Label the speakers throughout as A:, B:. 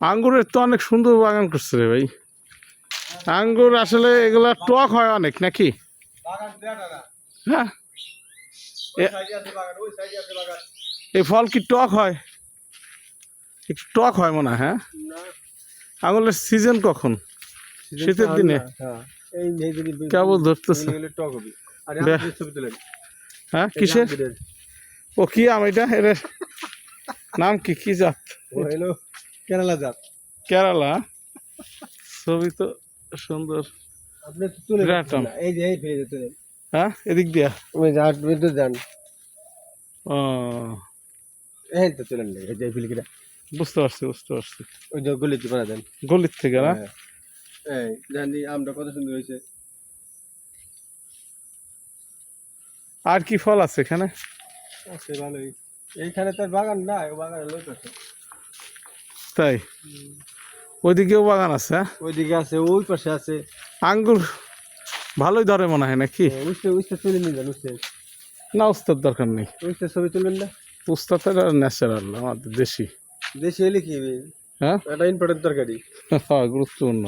A: আঙ্গুরের তো অনেক সুন্দর বাগান করছে রে ভাই। আঙ্গুর আসলে এগুলা টক হয় অনেক, নাকি? হ্যাঁ। এই ফল কি টক হয়? একটু টক হয় মনে হয় হ্যাঁ? আঙুলের সিজন কখন? শীতের দিনে?
B: হ্যাঁ।
A: কেবল ধরতেছে।
B: টক হবে। আর
A: দেখ।
B: আপনি ছবি তুলেন।
A: হ্যাঁ কিসের? ও কি আম এটা? এর নাম কি? কি জাত?
B: কেরালা জাত।
A: কেরালা। ছবি তো সুন্দর।
B: আপনি তো তুলে
A: বিরাট
B: এই যে এই ফেজে তুলেন
A: হ্যাঁ? এদিক দিয়া?
B: ওই যে বিদ্যুৎ যান
A: ও।
B: এই তো তুলেন এই যে ফিলিকিটা
A: বুঝতে পারছি বুঝতে পারছি।
B: ওই যে গলিতে বানা দেন।
A: গলির থেকে না?
B: হ্যাঁ। এই জানি আমটা কত সুন্দর হয়েছে।
A: আর কি ফল আছে এখানে?
B: আছে ভালোই। এইখানে তো আর বাগান না ও বাগানে লোক আছে।
A: তাই? ওইদিকেও বাগান আছে হ্যাঁ?
B: ওইদিকে আছে ওই পাশে আছে।
A: আঙ্গুর ভালোই ধরে মনে হয় নাকি?
B: উঠতে
A: না উস্তাদ দরকার নেই।
B: উঠতে ছবি তুলবেন না?
A: উস্তাদের ন্যাচারাল আমাদের দেশি।
B: দেশে এলে কি
A: হ্যাঁ?
B: একটা ইম্পর্টেন্ট তরকারি।
A: হ্যাঁ গুরুত্বপূর্ণ।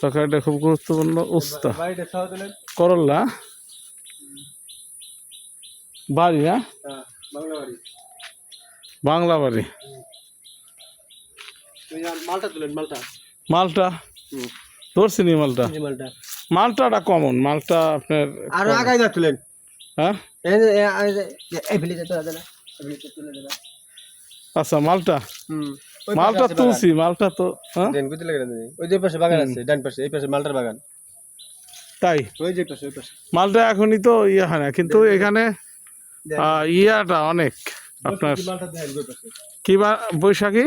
A: তরকারিটা খুব গুরুত্বপূর্ণ উস্তা। করল্লা বাড়ি হ্যাঁ?
B: হ্যাঁ বাংলা বাড়ি।
A: বাংলা বাড়ি।
B: মালটা তুলেন মালটা।
A: মালটা? ধরছি নি মালটা?
B: মালটা।
A: মালটাটা কমন মালটা আপনার
B: আরও আগাই তুলেন।
A: হ্যাঁ?
B: এই এই- এই এই ফিলিতে তুলে দেন এই ফিলিতে তুলে দেন
A: আচ্ছা মালটা? মালটা তুলছি মালটা তো হ্যাঁ?
B: দেন গুতি লাগে দেন। ওই যে পাশে বাগান আছে ডান পাশে এই পাশে মালটার বাগান।
A: তাই?
B: ওই যে পাশে ওই পাশে।
A: মালটা এখনই তো ইয়ে হয় না কিন্তু এখানে আহ, ইয়াটা অনেক আপনার। কি বা বৈশাখী?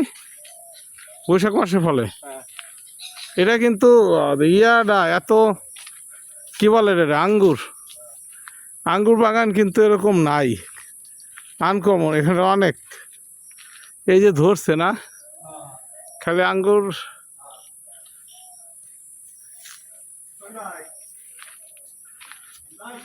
A: বৈশাখ মাসে ফলে।
B: হ্যাঁ।
A: এটা কিন্তু ইয়াটা এত কি বলে রে আঙ্গুর। আঙ্গুর বাগান কিন্তু এরকম নাই। আনকমন এখানে অনেক। এই যে ধরছে না খালি আঙ্গুর।
B: নাই